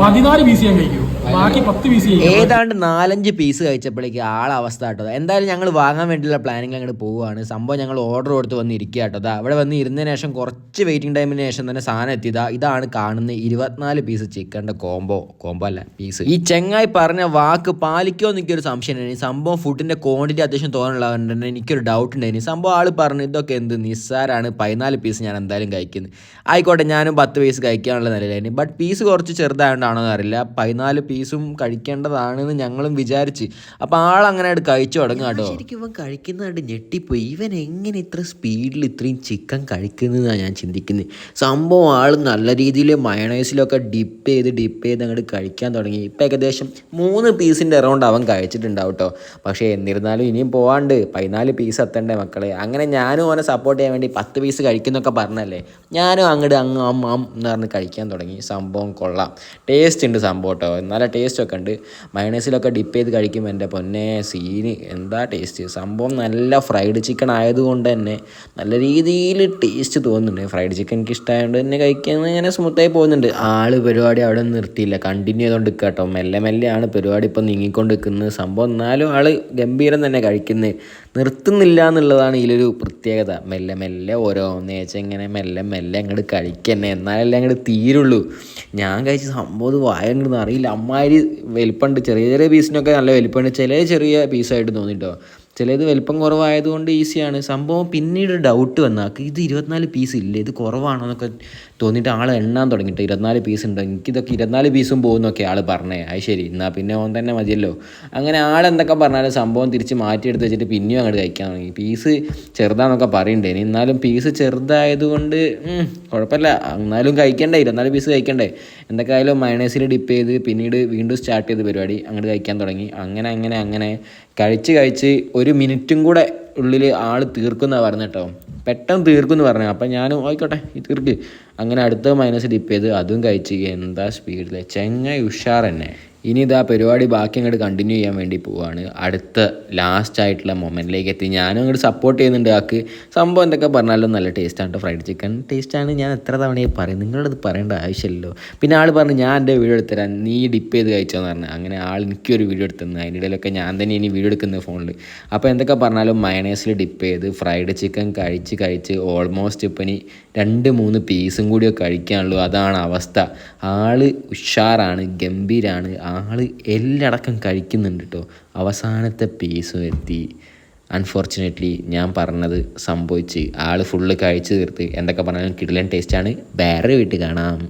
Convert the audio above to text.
പതിനാല് B C ഞാൻ കഴിക്കൂ. പീസ് ഏതാണ്ട് നാലഞ്ച് പീസ് കഴിച്ചപ്പോഴേക്ക് ആളെ അവസ്ഥ കേട്ടോ. എന്തായാലും ഞങ്ങൾ വാങ്ങാൻ വേണ്ടിയുള്ള പ്ലാനിങ്ങിൽ അങ്ങോട്ട് പോവുകയാണ്. സംഭവം ഞങ്ങൾ ഓർഡർ കൊടുത്ത് വന്ന് ഇരിക്കുക കേട്ടോ അവിടെ വന്ന് ഇരുന്നതിന് ശേഷം കുറച്ച് വെയിറ്റിംഗ് ടൈമിന് ശേഷം തന്നെ സാധനം എത്തിയതാ ഇതാണ് കാണുന്ന ഇരുപത്തിനാല് പീസ് ചിക്കന്റെ കോംബോ കോംബോ അല്ല പീസ് ഈ ചെങ്ങായി പറഞ്ഞ വാക്ക് പാലിക്കോ എനിക്കൊരു സംശയം ഈ സംഭവം ഫുഡിന്റെ ക്വാണ്ടിറ്റി അത്യാവശ്യം തോന്നുന്നുള്ളതുകൊണ്ട് തന്നെ എനിക്കൊരു ഡൗട്ട് ഉണ്ടായിരുന്നു. സംഭവം ആൾ പറഞ്ഞു ഇതൊക്കെ എന്ത് നിസ്സാരാണ്. പതിനാല് പീസ് ഞാൻ എന്തായാലും കഴിക്കുന്നത് ആയിക്കോട്ടെ ഞാനും പത്ത് പീസ് കഴിക്കാനുള്ള നിലയിലായിരുന്നു. ബട്ട് പീസ് കുറച്ച് ചെറുതായതുകൊണ്ടാണോ എന്നറിയില്ല പതിനാല് പീസും കഴിക്കേണ്ടതാണെന്ന് ഞങ്ങളും വിചാരിച്ച്. അപ്പോൾ ആളങ്ങനെ ആയിട്ട് കഴിച്ചു തുടങ്ങാ കേട്ടോ. ശരിക്കും ഇവൻ കഴിക്കുന്നതായിട്ട് ഞെട്ടിപ്പോയി. ഇവൻ എങ്ങനെ ഇത്ര സ്പീഡിൽ ഇത്രയും ചിക്കൻ കഴിക്കുന്നതെന്നാണ് ഞാൻ ചിന്തിക്കുന്നത് സംഭവം ആൾ നല്ല രീതിയിൽ മയണൈസിലൊക്കെ ഡിപ്പ് ചെയ്ത് ഡിപ്പ് ചെയ്ത് അങ്ങോട്ട് കഴിക്കാൻ തുടങ്ങി. ഇപ്പം ഏകദേശം മൂന്ന് പീസിന്റെ അറൗണ്ട് അവൻ കഴിച്ചിട്ടുണ്ടാവും കേട്ടോ പക്ഷേ എന്നിരുന്നാലും ഇനിയും പോവാണ്ട്. പതിനാല് പീസ് എത്തണ്ടേ മക്കളെ. അങ്ങനെ ഞാനും അവനെ സപ്പോർട്ട് ചെയ്യാൻ വേണ്ടി പത്ത് പീസ് കഴിക്കുന്നൊക്കെ പറഞ്ഞല്ലേ. ഞാനും അങ്ങോട്ട് അങ്ങ് അം അം എന്ന് പറഞ്ഞ് കഴിക്കാൻ തുടങ്ങി. സംഭവം കൊള്ളാം. ടേസ്റ്റ് ഉണ്ട് സംഭവം കേട്ടോ നല്ല ടേസ്റ്റ് ഒക്കെ ഉണ്ട്. മയണൈസിലൊക്കെ ഡിപ്പ് ചെയ്ത് കഴിക്കുമ്പോൾ എന്റെ പൊന്നെ സീന് എന്താ ടേസ്റ്റ് സംഭവം നല്ല ഫ്രൈഡ് ചിക്കൻ ആയതുകൊണ്ട് തന്നെ നല്ല രീതിയിൽ ടേസ്റ്റ് തോന്നുന്നുണ്ട്. ഫ്രൈഡ് ചിക്കൻ എനിക്ക് ഇഷ്ടമായതുകൊണ്ട് തന്നെ കഴിക്കുന്നത് ഇങ്ങനെ സ്മൂത്തായി പോകുന്നുണ്ട്. ആൾ പരിപാടി അവിടെ നിർത്തിയില്ല. കണ്ടിന്യൂ ചെയ്തുകൊണ്ട് നിൽക്കുക കേട്ടോ മെല്ലെ ആണ് പരിപാടി ഇപ്പം നീങ്ങിക്കൊണ്ട് നിൽക്കുന്നത് സംഭവം എന്നാലും ആൾ ഗംഭീരം തന്നെ കഴിക്കുന്നത് നിർത്തുന്നില്ല എന്നുള്ളതാണ് ഇതിലൊരു പ്രത്യേകത. മെല്ലെ മെല്ലെ ഓരോന്ന് ഓരോന്നേച്ച ഇങ്ങനെ മെല്ലെ മെല്ലെ അങ്ങോട്ട് കഴിക്കുന്നത് എന്നാലല്ലേ അങ്ങോട്ട് തീരുള്ളൂ. ഞാൻ കഴിച്ച സംഭവം വായ അറിയില്ല. അമ്മാതിരി വലിപ്പമുണ്ട് ചെറിയ ചെറിയ പീസിനൊക്കെ നല്ല വലിപ്പമുണ്ട് ചില ചെറിയ പീസായിട്ട് തോന്നിട്ടോ. ചിലത് വലിപ്പം കുറവായതുകൊണ്ട് ഈസിയാണ്. സംഭവം പിന്നീട് ഡൗട്ട് വന്നാക്ക് ഇത് ഇരുപത്തിനാല് പീസ് ഇല്ലേ? ഇത് കുറവാണോ എന്നൊക്കെ തോന്നിയിട്ട് ആൾ എണ്ണാൻ തുടങ്ങിയിട്ട് ഇരുപത്തിനാല് പീസ് ഉണ്ടോ. എനിക്കിതൊക്കെ ഇരുപത്തിനാല് പീസും പോകുന്നൊക്കെ ആൾ പറഞ്ഞേ. അത് ശരി. എന്നാൽ പിന്നെ ഓൻ തന്നെ മതിയല്ലോ. അങ്ങനെ ആളെന്തൊക്കെ പറഞ്ഞാലും സംഭവം തിരിച്ച് മാറ്റിയെടുത്ത് വെച്ചിട്ട് പിന്നെയും അങ്ങോട്ട് കഴിക്കാൻ തുടങ്ങി. പീസ് ചെറുതാന്നൊക്കെ പറയണ്ടേ? എന്നാലും പീസ് ചെറുതായതുകൊണ്ട് കുഴപ്പമില്ല. എന്നാലും കഴിക്കണ്ടേ? ഇരുപത്തിനാല് പീസ് കഴിക്കണ്ടേ? എന്തൊക്കെയായാലും മയണൈസിൽ ഡിപ്പ് ചെയ്ത് പിന്നീട് വീണ്ടും സ്റ്റാർട്ട് ചെയ്ത് പരിപാടി അങ്ങോട്ട് കഴിക്കാൻ തുടങ്ങി. അങ്ങനെ അങ്ങനെ അങ്ങനെ കഴിച്ച് കഴിച്ച് ഒരു മിനിറ്റും കൂടെ ഉള്ളിൽ ആൾ തീർക്കുന്ന പറഞ്ഞു പെട്ടെന്ന് തീർക്കും എന്ന് പറഞ്ഞു. അപ്പം ഞാനും ആയിക്കോട്ടെ ഈ തീർക്ക്. അങ്ങനെ അടുത്ത മൈനസ് ഡിപ്പ് ചെയ്ത് അതും കഴിച്ച് എന്താ സ്പീഡിൽ ചെങ്ങ ഉഷാർ തന്നെ ഇനി ഇതാ പരിപാടി ബാക്കി അങ്ങോട്ട് കണ്ടിന്യൂ ചെയ്യാൻ വേണ്ടി പോവാണ്. അടുത്ത ലാസ്റ്റ് ആയിട്ടുള്ള മൊമെന്റിലേക്ക് എത്തി. ഞാനും അങ്ങോട്ട് സപ്പോർട്ട് ചെയ്യുന്നുണ്ട് ആക്ക് സംഭവം എന്തൊക്കെ പറഞ്ഞാലും നല്ല ടേസ്റ്റാണ് ഫ്രൈഡ് ചിക്കൻ ടേസ്റ്റാണ് ഞാൻ എത്ര തവണയായി പറയും. നിങ്ങളത് പറയേണ്ട ആവശ്യമില്ലല്ലോ. പിന്നെ ആൾ പറഞ്ഞു ഞാൻ എന്റെ വീഡിയോ എടുത്തരാൻ നീ ഡിപ്പ് ചെയ്ത് കഴിച്ചോന്ന് പറഞ്ഞു. അങ്ങനെ ആൾ എനിക്കൊരു വീഡിയോ എടുത്തുന്നു അതിന്റെ ഇടയിലൊക്കെ ഞാൻ തന്നെ ഇനി വീഡിയോ എടുക്കുന്നത് ഫോണിൽ അപ്പോൾ എന്തൊക്കെ പറഞ്ഞാലും മയണേസിൽ ഡിപ്പ് ചെയ്ത് ഫ്രൈഡ് ചിക്കൻ കഴിച്ച് കഴിച്ച് ഓൾമോസ്റ്റ് ഇപ്പം ഇനി രണ്ട് മൂന്ന് പീസും കൂടിയോ കഴിക്കാനുള്ളൂ. അതാണ് അവസ്ഥ. ആൾ ഉഷാറാണ് ഗംഭീരാണ്. ആൾ എല്ലടക്കം കഴിക്കുന്നുണ്ട് കേട്ടോ അവസാനത്തെ പീസും എത്തി. അൺഫോർച്ചുനേറ്റ്ലി ഞാൻ പറഞ്ഞത് സംഭവിച്ച്. ആൾ ഫുള്ള് കഴിച്ച് തീർത്ത്. എന്തൊക്കെ പറഞ്ഞാലും കിടിലൻ ടേസ്റ്റാണ് വേറെ വീട്ടിൽ കാണാം.